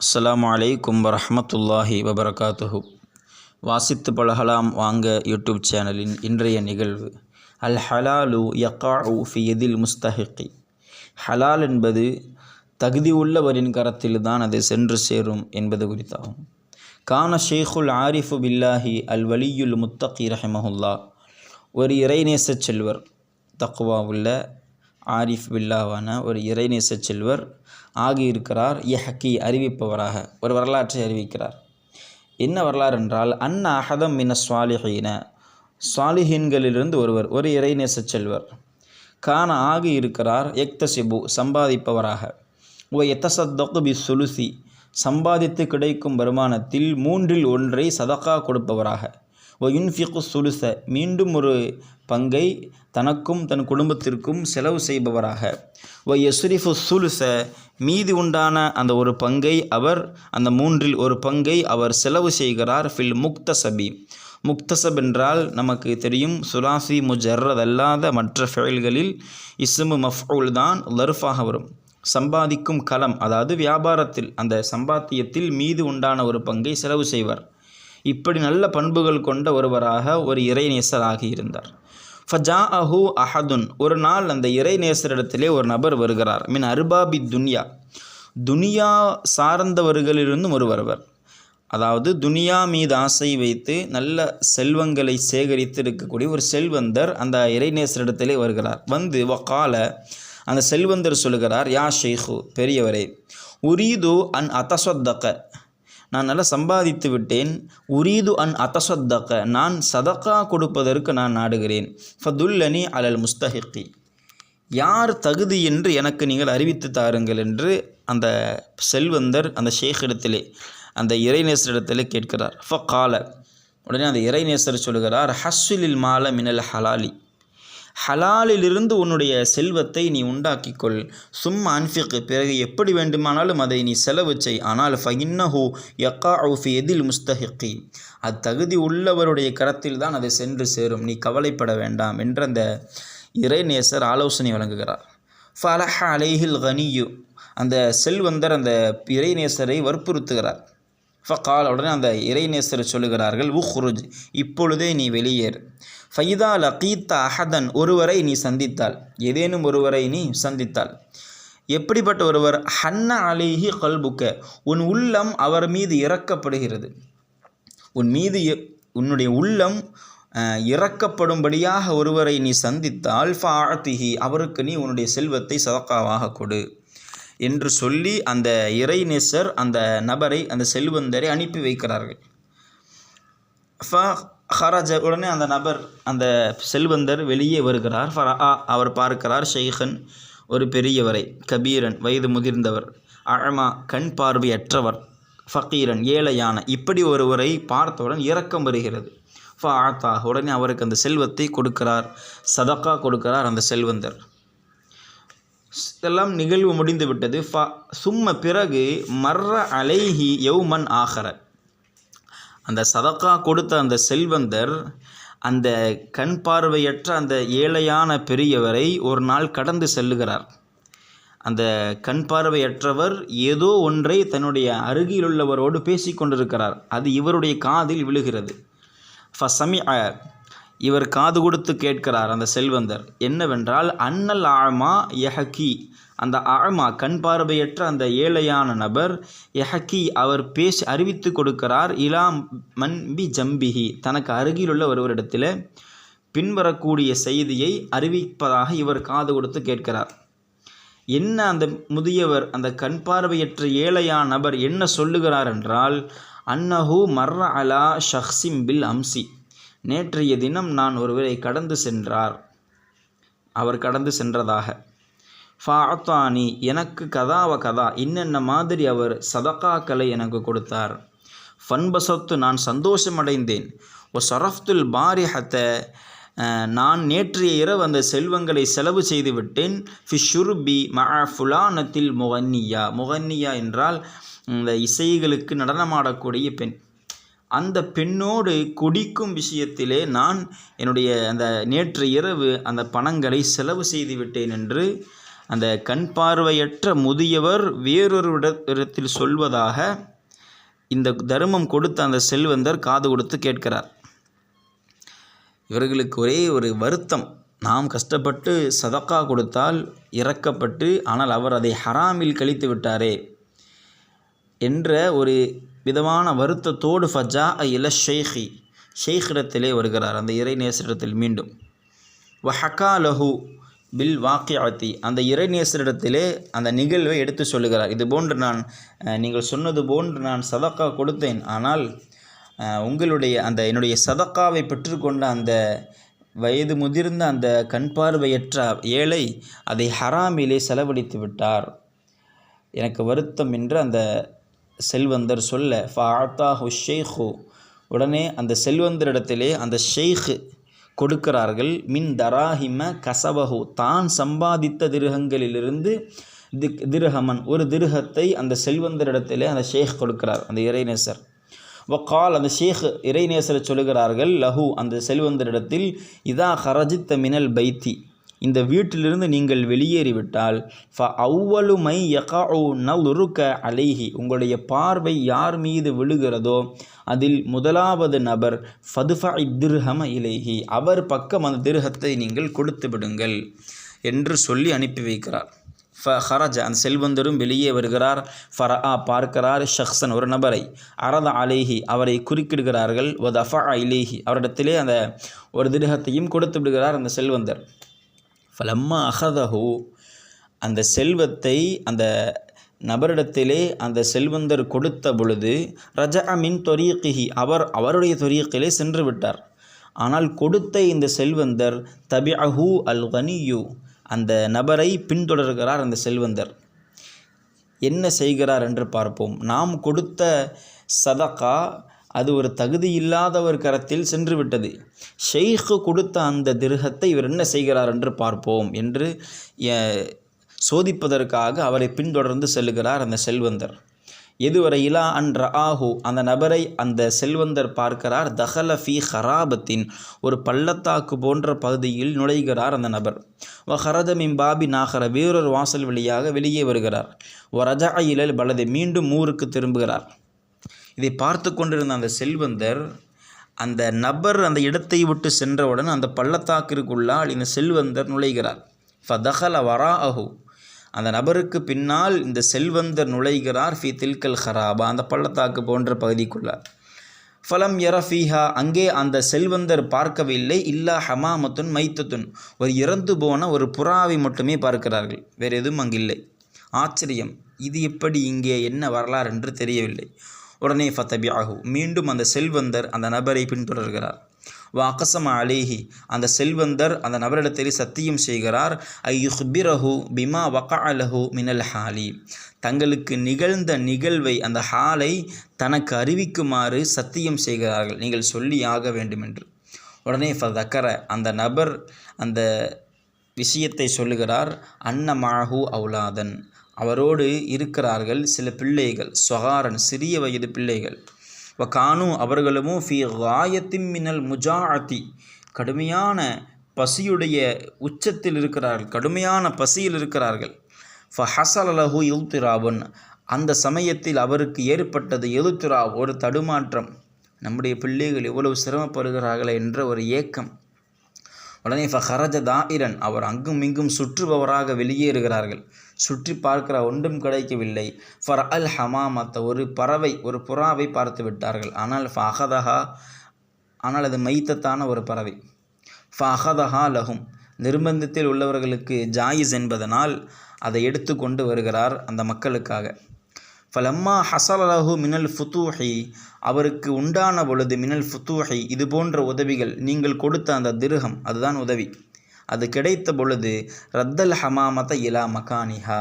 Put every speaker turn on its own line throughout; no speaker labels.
அஸ்லாம் அலைக்கும் வரமத்துல்லாஹி வபரகாத்துஹு. வாசித்து பழகலாம் வாங்க யூடியூப் சேனலின் இன்றைய நிகழ்வு. அல் ஹலாலு யக்காஉ ஃபி எதில் முஸ்தஹிக்கி. ஹலால் என்பது தகுதி உள்ளவரின் கரத்தில் தான் அது சென்று சேரும் என்பது குறித்தாகும். கான ஷேகுல் ஆரிஃபு பில்லாஹி அல் வலியுல் முத்தகி ரஹமஹுல்லா. ஒரு இறைநேச செல்வர் தக்குவா உள்ள ஆரிஃப் பில்லாவான ஒரு இறைநேச செல்வர் ஆகியிருக்கிறார் யஹக்கி அறிவிப்பவராக. ஒரு வரலாற்றை அறிவிக்கிறார். என்ன வரலாறு என்றால் அன்ன அஹதம் மின சுவாலிஹீன சுவாலிஹீன்களிலிருந்து ஒருவர் ஒரு இறைநேச செல்வர் கான ஆகி இருக்கிறார் எக்தசிபு சம்பாதிப்பவராக. ஓ எத்தசத்தொக்கு பி சுலுசி சம்பாதித்து கிடைக்கும் வருமானத்தில் மூன்றில் ஒன்றை சதக்கா கொடுப்பவராக. ஓ யுன்ஃபிகு சுலுச. மீண்டும் ஒரு பங்கை தனக்கும் தன் குடும்பத்திற்கும் செலவு செய்பவராக. ஓ யசுரிஃபு சுலுச. மீதி உண்டான அந்த ஒரு பங்கை அவர் அந்த மூன்றில் ஒரு பங்கை அவர் செலவு செய்கிறார். ஃபில் முக்தசபி. முக்தசப் என்றால் நமக்கு தெரியும் சுலாசி முஜர்ரத் அல்லாத மற்ற ஃபெயல்களில் இஸ்மு மஃபூல் தான் லர்ஃபாக வரும். சம்பாதிக்கும் களம் அதாவது வியாபாரத்தில் அந்த சம்பாத்தியத்தில் மீது உண்டான ஒரு பங்கை செலவு செய்வார். இப்படி நல்ல பண்புகள் கொண்ட ஒருவராக ஒரு இறைநேசராக இருந்தார். ஃபஜா அஹு அஹதுன். ஒரு நாள் அந்த இறைநேசரிடத்திலே ஒரு நபர் வருகிறார். மின் அர்பாபி துன்யா. துனியா சார்ந்தவர்களிலிருந்தும் ஒரு வருவர் அதாவது துனியா மீது ஆசை வைத்து நல்ல செல்வங்களை சேகரித்து இருக்கக்கூடிய ஒரு செல்வந்தர் அந்த இறைநேசரிடத்திலே வருகிறார். வந்து வக்கால அந்த செல்வந்தர் சொல்லுகிறார் யா ஷேஹு பெரியவரே உரீது அன் அத்தசொத்தக்க நான் நல்லா சம்பாதித்து விட்டேன். உரீது அன் அத்தசத்தக்க நான் சதக்கா கொடுப்பதற்கு நான் நாடுகிறேன். ஃபதுல்லனி அலல் முஸ்தஹிக்கி. யார் தகுதி என்று எனக்கு நீங்கள் அறிவித்து தாருங்கள் என்று அந்த செல்வந்தர் அந்த ஷேக்கிடத்திலே அந்த இறைநேசரிடத்திலே கேட்கிறார். ஃப கால உடனே அந்த இறைநேசர் சொல்கிறார் ஹஸ்விலில் மால மினல் ஹலாலி. ஹலாலிலிருந்து உன்னுடைய செல்வத்தை நீ உண்டாக்கிக்கொள். சும்மா அன்ஃபிக்கு பிறகு எப்படி வேண்டுமானாலும் அதை நீ செலவு செய். ஆனால் ஃபைன்னஹு யக்கா ஃபி எதில் முஸ்தஹிக்கி. அது தகுதி உள்ளவருடைய கரத்தில் தான் அது சென்று சேரும். நீ கவலைப்பட வேண்டாம் என்று அந்த இறைநேசர் ஆலோசனை வழங்குகிறார். ஃபலஹ அலைஹில் கனியு. அந்த செல்வந்தர் அந்த இறைநேசரை வற்புறுத்துகிறார். ஃபக்கால் உடனே அந்த இறைநேசர் சொல்லுகிறார்கள் உஹ்ருஜ் இப்பொழுதே நீ வெளியேறு. ஃபைதா லகீத்த அஹதன் ஒருவரை நீ சந்தித்தால். ஏதேனும் ஒருவரை நீ சந்தித்தால். எப்படிப்பட்ட ஒருவர்? ஹன்ன அலிஹி கல்புக்க உன் உள்ளம் அவர் மீது இறக்கப்படுகிறது. உன் மீது உன்னுடைய உள்ளம் இறக்கப்படும்படியாக ஒருவரை நீ சந்தித்தால் ஃபாத்திஹி அவருக்கு நீ உன்னுடைய செல்வத்தை சதக்காவாக கொடு. என்று சொல்லி அந்த இறைநேசர் அந்த நபரை அந்த செல்வந்தரை அனுப்பி வைக்கிறார்கள். ஃப ஹராஜ உடனே அந்த நபர் அந்த செல்வந்தர் வெளியே வருகிறார். ஃபரா அவர் பார்க்கிறார் ஷெய்கன் ஒரு பெரியவரை கபீரன் வயது முதிர்ந்தவர் அழமா கண் பார்வையற்றவர் ஃபக்கீரன் ஏழையான இப்படி ஒருவரை பார்த்தவுடன் இரக்கம் வருகிறது. ஃப ஆத்தா உடனே அவருக்கு அந்த செல்வத்தை கொடுக்கிறார் சதக்கா கொடுக்கிறார் அந்த செல்வந்தர். இதெல்லாம் நிகழ்வு முடிந்துவிட்டது. ஃப சும்ம பிறகு மர்ற அலைஹி யௌமன் ஆகர அந்த சதக்கா கொடுத்த அந்த செல்வந்தர் அந்த கண் பார்வையற்ற அந்த ஏழையான பெரியவரை ஒரு நாள் கடந்து செல்லுகிறார். அந்த கண் பார்வையற்றவர் ஏதோ ஒன்றை தன்னுடைய அருகிலுள்ளவரோடு பேசி கொண்டிருக்கிறார். அது இவருடைய காதில் விழுகிறது. ஃபசமி இவர் காது கொடுத்து கேட்கிறார் அந்த செல்வந்தர். என்னவென்றால் அன்னல் ஆழ்மா எஹக்கி அந்த ஆழ்மா கண் பார்வையற்ற அந்த ஏழையான நபர் எஹக்கி அவர் பேசி அறிவித்து கொடுக்கிறார் இலா மன்பி ஜம்பிஹி. தனக்கு அருகிலுள்ள ஒருவரிடத்தில் பின்வரக்கூடிய செய்தியை அறிவிப்பதாக இவர் காது கொடுத்து கேட்கிறார். என்ன அந்த முதியவர் அந்த கண் பார்வையற்ற ஏழையான நபர் என்ன சொல்லுகிறார் என்றால் அன்னஹு மர்ர அலா ஷஹ்சிம் பில் அம்சி. நேற்றைய தினம் நான் ஒருவரை கடந்து சென்றார். அவர் கடந்து சென்றதாக. ஃபாத்தானி எனக்கு கதாவ கதா இன்னென்ன மாதிரி அவர் சதகாக்களை எனக்கு கொடுத்தார். ஃபன்பசத்து நான் சந்தோஷமடைந்தேன். ஒ சரஃப்துல் பாரிஹத்த நான் நேற்றைய இரவு அந்த செல்வங்களை செலவு செய்து விட்டேன். ஃபிஷுர்பி ஃபுலானத்தில் முகன்னியா. முகன்னியா என்றால் இந்த இசைகளுக்கு நடனமாடக்கூடிய பெண். அந்த பெண்ணோடு குடிக்கும் விஷயத்திலே நான் என்னுடைய அந்த நேற்று இரவு அந்த பணங்களை செலவு செய்து விட்டேன் என்று அந்த கண் பார்வையற்ற முதியவர் வேறொரு இடத்தில் சொல்வதாக இந்த தர்மம் கொடுத்த அந்த செல்வந்தர் காது கொடுத்து கேட்கிறார். இவர்களுக்கு ஒரே ஒரு வருத்தம். நாம் கஷ்டப்பட்டு சதக்கா கொடுத்தால் இறக்கப்பட்டு ஆனால் அவர் அதை ஹராமில் கழித்து விட்டாரே என்ற ஒரு விதமான வருத்தத்தோடு ஃபஜா இல ஷேഖி ஷேഖிடத்திலே வருகிறார். அந்த இறைநேசரிடத்தில் மீண்டும். வஹக்கா லஹு பில் வாக்கியாத்தி அந்த இறைநேசரிடத்திலே அந்த நிகழ்வை எடுத்து சொல்லுகிறார். இது போன்று நான் நீங்கள் சொன்னது போன்று நான் சதக்கா கொடுத்தேன். ஆனால் உங்களுடைய அந்த என்னுடைய சதக்காவை பெற்றுக்கொண்ட அந்த வயது முதிர்ந்த அந்த கண் பார்வையற்ற ஏழை அதை ஹராமிலே செலவழித்து விட்டார். எனக்கு வருத்தம் என்று அந்த செல்வந்தர் சொல்ல ஃபாத்தா ஷேஹு உடனே அந்த செல்வந்தரிடத்திலே அந்த ஷேக் கொடுக்கிறார்கள் மின் தராஹிம கசபஹு. தான் சம்பாதித்த திருகங்களிலிருந்து திக் திருஹமன் ஒரு திருகத்தை அந்த செல்வந்தரிடத்திலே அந்த ஷேக் கொடுக்கிறார் அந்த இறைநேசர். வக்கால் அந்த ஷேக் இறைநேசரை சொல்லுகிறார்கள் லஹு. அந்த செல்வந்தரிடத்தில் இதா ஹரஜித்த மினல் பைத்தி. இந்த வீட்டிலிருந்து நீங்கள் வெளியேறிவிட்டால் ஃப அவ்வளுமை யகா யகாஉ நலுருக்க அலைஹி உங்களுடைய பார்வை யார் மீது விழுகிறதோ அதில் முதலாவது நபர் ஃபதுஃப இத்திர்ஹம இலைஹி அவர் பக்கம் அந்த திருஹத்தை நீங்கள் கொடுத்து விடுங்கள் என்று சொல்லி அனுப்பி வைக்கிறார். ஃப ஹரஜ அந்த செல்வந்தரும் வெளியே வருகிறார். ஃபரா பார்க்கிறார் ஷஹ்சன் ஒரு நபரை. அரத அலேஹி அவரை குறுக்கிடுகிறார்கள். ஒ தஃபா இலேஹி அவரிடத்திலே அந்த ஒரு திருகத்தையும் கொடுத்து விடுகிறார் அந்த செல்வந்தர். ஃபலம்மா அகதஹு அந்த செல்வத்தை அந்த நபரிடத்திலே அந்த செல்வந்தர் கொடுத்த பொழுது ரஜா மின் தொரியக்கிஹி அவர் அவருடைய தொரியக்கிலே சென்று விட்டார். ஆனால் கொடுத்த இந்த செல்வந்தர் தபி அஹு அல் கனியு அந்த நபரை பின்தொடர்கிறார் அந்த செல்வந்தர். என்ன செய்கிறார் என்று பார்ப்போம். நாம் கொடுத்த சதகா அது ஒரு தகுதி இல்லாதவர் கரத்தில் சென்று விட்டது ஷெய்ഖு கொடுத்த அந்த திருகத்தை இவர் என்ன செய்கிறார் என்று பார்ப்போம் என்று சோதிப்பதற்காக அவரை பின்தொடர்ந்து செல்லுகிறார் அந்த செல்வந்தர். எதுவரை இலா அன் ரஆஹு அந்த நபரை அந்த செல்வந்தர் பார்க்கிறார் தஹல ஃபி ஹராபத்தின் ஒரு பள்ளத்தாக்கு போன்ற பகுதியில் நுழைகிறார் அந்த நபர். வ ஹரஜ பாபி நாகர வேறொரு வாசல் வழியாக வெளியே வருகிறார். ஒ ரஜா இலல் பலதை மீண்டும் ஊருக்கு திரும்புகிறார். இதை பார்த்து கொண்டிருந்த அந்த செல்வந்தர் அந்த நபர் அந்த இடத்தை விட்டு சென்றவுடன் அந்த பள்ளத்தாக்கிற்குள்ளால் இந்த செல்வந்தர் நுழைகிறார். ஃபதஹல வரா அஹு அந்த நபருக்கு பின்னால் இந்த செல்வந்தர் நுழைகிறார் ஃபி தில்கல் ஹராபா அந்த பள்ளத்தாக்கு போன்ற பகுதிக்குள்ளார் ஃபலம் யரஃபீஹா அங்கே அந்த செல்வந்தர் பார்க்கவில்லை. இல்லா ஹமாமத்துன் மைத்தத்துன். ஒரு இறந்து போன ஒரு புறாவை மட்டுமே பார்க்கிறார்கள். வேறு எதுவும் அங்கில்லை. ஆச்சரியம். இது எப்படி இங்கே என்ன வரலாறு என்று தெரியவில்லை. உடனே ஃபத்தபியாகு மீண்டும் அந்த செல்வந்தர் அந்த நபரை பின்தொடர்கிறார். வா அலேஹி. அந்த செல்வந்தர் அந்த நபரிடத்தில் சத்தியம் செய்கிறார். ஐயுஹ்பிரஹு யுஹ்பிரஹு பிமா வகஅலஹு மினல் ஹாலி. தங்களுக்கு நிகழ்ந்த நிகழ்வை அந்த ஹாலை தனக்கு அறிவிக்குமாறு சத்தியம் செய்கிறார்கள். நீங்கள் சொல்லி ஆக வேண்டுமென்று. உடனே ஃபதக்கர அந்த நபர் அந்த விஷயத்தை சொல்லுகிறார். அன்னமாஹு அவுலாதன். அவரோடு இருக்கிறார்கள் சில பிள்ளைகள் சொகாரன் சிறிய வயது பிள்ளைகள். வ கானு அவர்களுமோ ஃபி காயத்தின் மினல் முஜாஅத்தி. கடுமையான பசியுடைய உச்சத்தில் இருக்கிறார்கள் கடுமையான பசியில் இருக்கிறார்கள். ஃப அலஹு எழுத்திராவன் அந்த சமயத்தில் அவருக்கு ஏற்பட்டது எழுத்துரா ஒரு தடுமாற்றம். நம்முடைய பிள்ளைகள் எவ்வளவு சிரமப்படுகிறார்களே என்ற ஒரு ஏக்கம். உடனே ஃபஹரஜ தாயிரன். அவர் அங்கும் இங்கும் சுற்றுபவராக வெளியேறுகிறார்கள். சுற்றி பார்க்கிற ஒன்றும் கிடைக்கவில்லை. ஃபர் அல் ஹமாமத்த ஒரு பறவை ஒரு புறாவை பார்த்து விட்டார்கள். ஆனால் ஃபஹதஹா ஆனால் அது மைத்தத்தான ஒரு பறவை. ஃபஹதஹா லஹும். நிர்பந்தத்தில் உள்ளவர்களுக்கு ஜாயிஸ் என்பதனால் அதை எடுத்து கொண்டு வருகிறார் அந்த மக்களுக்காக. ஃபலம்மா ஹசலலஹு மினல் ஃபுத்தூஹி அவருக்கு உண்டான பொழுது மினல் ஃபுத்தூஹி இது போன்ற உதவிகள் நீங்கள் கொடுத்த அந்த திருகம் அதுதான் உதவி. அது கிடைத்த பொழுது ரத்தல் ஹமாமத இலா மகானிஹா.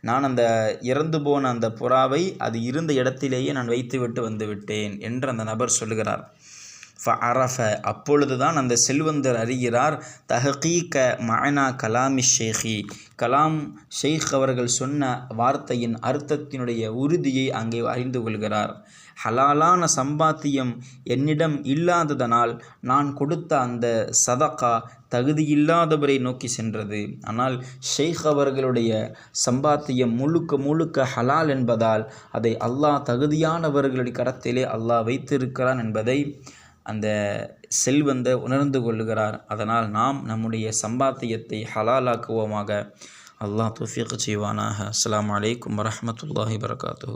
நான் அந்த இறந்து போன அந்த புறாவை அது இருந்த இடத்திலேயே நான் வைத்துவிட்டு வந்துவிட்டேன் என்று அந்த நபர் சொல்கிறார் ஃப அரஃப அப்பொழுது தான் அந்த செல்வந்தர் அறிகிறார் தஹகீக மயனா கலாமி ஷேஹி கலாம் ஷெய்க் அவர்கள் சொன்ன வார்த்தையின் அர்த்தத்தினுடைய உறுதியை அங்கே அறிந்து கொள்கிறார். ஹலாலான சம்பாத்தியம் என்னிடம் இல்லாததனால் நான் கொடுத்த அந்த சதகா தகுதியில்லாதவரை நோக்கி சென்றது. ஆனால் ஷெய்க் அவர்களுடைய சம்பாத்தியம் முழுக்க முழுக்க ஹலால் என்பதால் அதை அல்லாஹ் தகுதியானவர்களுடைய கடத்திலே அல்லாஹ் வைத்திருக்கிறான் என்பதை அந்த செல்வந்த உணர்ந்து கொள்ளுகிறார். அதனால் நாம் நம்முடைய சம்பாத்தியத்தை ஹலாலாக்குவோமாக. அல்லாஹ் துஃபீக் செய்வானாக. அஸ்லாம் வலைக்கம் வரமத்துல்லாஹி வரகாத்து